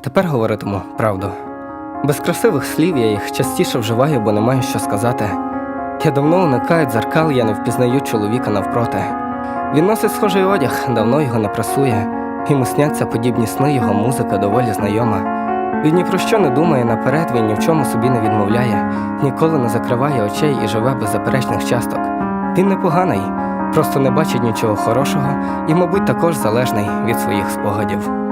Тепер говоритиму правду. Без красивих слів я їх частіше вживаю, бо не маю що сказати. Я давно уникаю дзеркал, я не впізнаю чоловіка навпроти. Він носить схожий одяг, давно його не прасує. Йому сняться подібні сни, його музика доволі знайома. Він ні про що не думає наперед, він ні в чому собі не відмовляє, ніколи не закриває очей і живе без заперечних часток. Він непоганий, просто не бачить нічого хорошого і, мабуть, також залежний від своїх спогадів.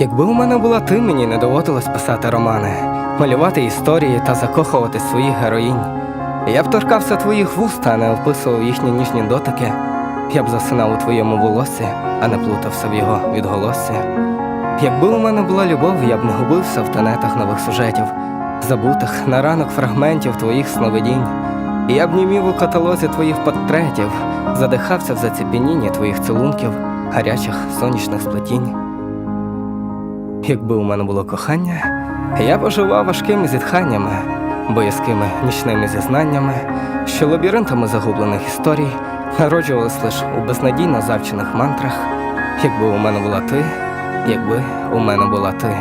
Якби у мене була ти, мені не доводилось писати романи, малювати історії та закохувати своїх героїнь. Я б торкався твоїх вуст, а не описував їхні ніжні дотики. Я б засинав у твоєму волоссі, а не плутався в його відголоссі. Якби у мене була любов, я б не губився в тенетах нових сюжетів, забутих на ранок фрагментів твоїх сновидінь. Я б німів у каталозі твоїх портретів, задихався в заціпенінні твоїх цілунків, гарячих сонячних сплетінь. Якби у мене було кохання, я поживав важкими зітханнями, боязкими нічними зізнаннями, що лабіринтами загублених історій народжувались лише у безнадійно завчених мантрах, якби у мене була ти, якби у мене була ти.